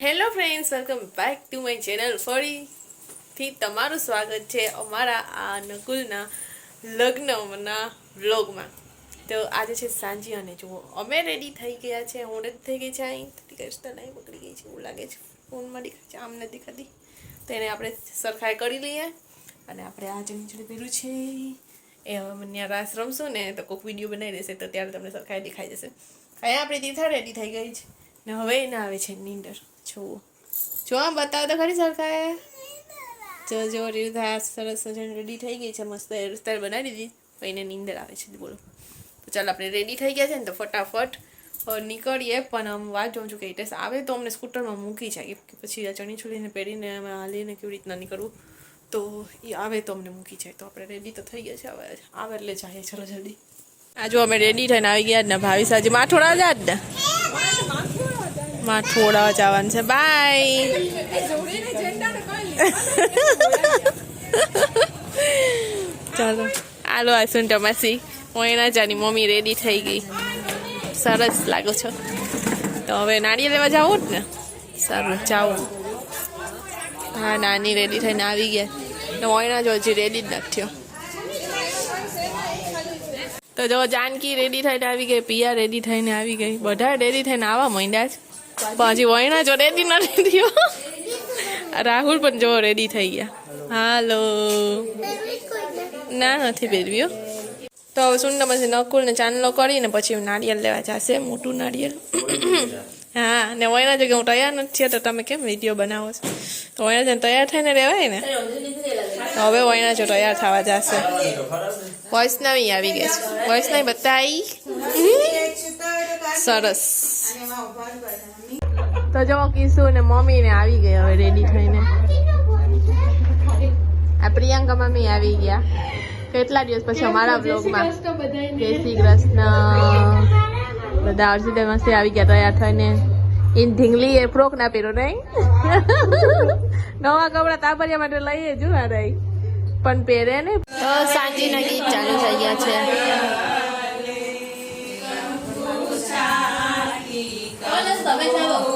Hello friends welcome back to my channel ફરીથી તમારું સ્વાગત છે અમારા આ નકુલના લગ્નના વ્લોગમાં. તો આજે છે સાંજી અને જુઓ અમે રેડી થઈ ગયા છે, હું રેડી થઈ ગઈ છે અહીં. કૃષ્ણ નહીં પકડી ગઈ છે, એવું લાગે છે. ફોનમાં દેખાય છે, આમ નથી દેખાતી તો એને આપણે સરખાઈ કરી લઈએ. અને આપણે આ ચણીચડી પહેર્યું છે. એ હવે મને રાસ રમશું ને તો કોઈક વીડિયો બનાવી દેશે તો ત્યારે તમને સરખાઈ દેખાઈ જશે. અહીંયા આપણી તીથા રેડી થઈ ગઈ છે. ને હવે એને આવે છે નીંદર. જુઓ જો આમ બતાવો તો ખરી સરખાએ જો જો રીધા સરસ મજાની રેડી થઈ ગઈ છે, મસ્ત હેરસ્ટાઈલ બનાવી દીધી. પછી એને નીંદર આવે છે, બોલો. તો ચાલ આપણે રેડી થઈ ગયા છે ને તો ફટાફટ નીકળીએ. પણ આમ વાત જોઉં છું કે ટેસ્ટ આવે તો અમને સ્કૂટરમાં મૂકી જાય. કે પછી ચણી છોડીને પહેરીને અમે હાલીને કેવી રીતના નીકળવું? તો એ આવે તો અમને મૂકી જાય. તો આપણે રેડી તો થઈ ગયા છે હવે. આવે એટલે જાય, ચલો જલ્દી. આ જો અમે રેડી થઈને આવી ગયા ને ભાવિ સાજી માઠોડા જ જ ને માઠોડા જવાનું છે. બાય ચાલો, હાલો આસુન ટમાસી હું એના જાની મમ્મી રેડી થઈ ગઈ. સરસ લાગો છો. તો હવે નાળિયેર લેવા જાવું જ ને? સારું જાઓ. હા, નાની રેડી થઈને આવી ગયા. તો મોયના જો હજી રેડી જ નથી થયો. તો જો જાનકી રેડી થઈને આવી ગઈ, પિયા રેડી થઈને આવી ગઈ. બધા રેડી થઈને આવવા માંડ્યા છે હજી વયના જો રેડી નથી થયો રાહુલ પણ જો રેડી થઈ ગયા. હાલો. ના, નથી પહેરવ્યો તો હવે સુંદર પછી નકુલ ને ચાંદલો કરીને પછી નારિયેલ લેવા જશે, મોટું નારિયેલ. હા, ને વયના જો કે હું તૈયાર નથી તો તમે કેમ વીડિયો બનાવો છો? તો વયના જઈને તૈયાર થઈને રહેવાય ને? હવે વયના જો તૈયાર થવા જશે. વોઇસ આવી ગઈ છે. વોઇસ નહીં બતાવી સરસ. તો જો કિશુ ને મમ્મી ને આવી ગઈ હવે રેડી થઈને. આ પ્રિયંકા મમ્મી આવી ગયા. કેટલા દિવસ પછી અમારા બ્લોગમાં જય શ્રી કૃષ્ણ બધા હર્ષિદે મસ્તી આવી ગયા તૈયાર થઈને. ઇન ઢીંગલી એ ફ્રોક ના પહેરો નહીં. નવા કપડા તાપરિયા માટે લઈએ જો આ રહી પણ પહેરે ને સાંજીના ગીત ચાલુ થઈ ગયા છે. લખ્યા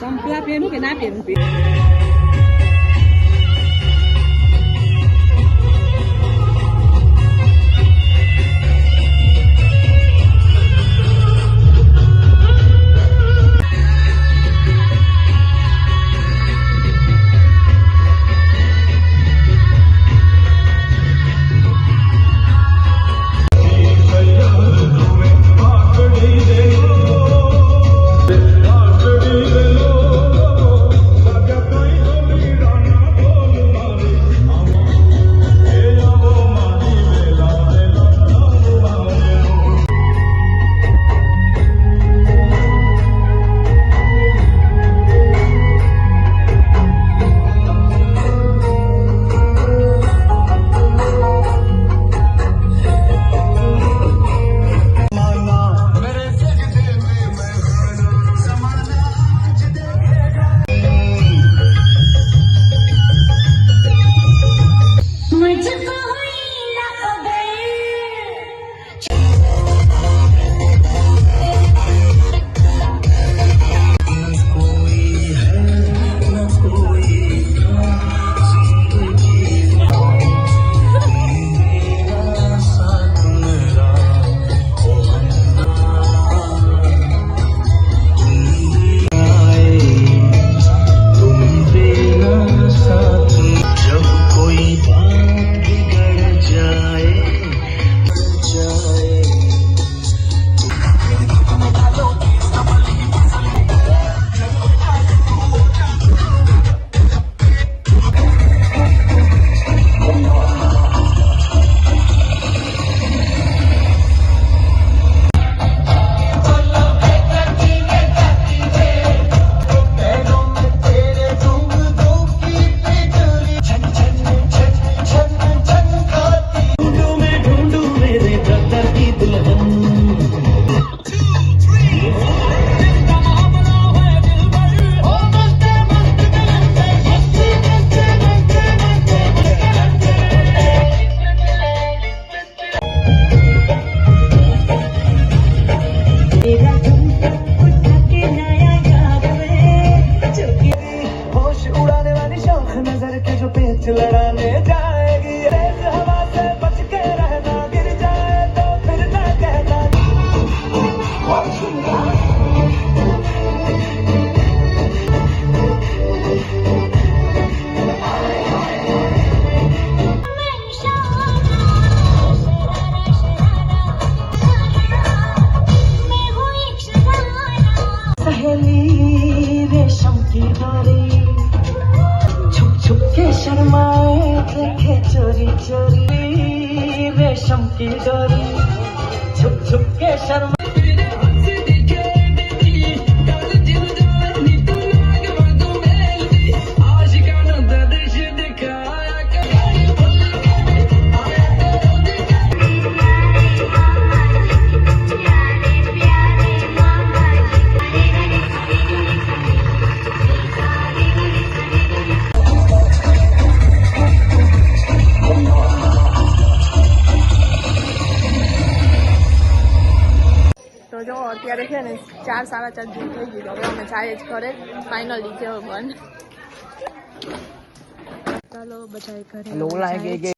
સંપલા પેનું કે ના પેનું It's a Shut up. અત્યારે છે ને ચાર સાડા ચાર જેવું થઈ ગયું હવે અમે જાય જ ઘરે. ફાઇનલી હવે બંધ ચાલો બધા ઘરે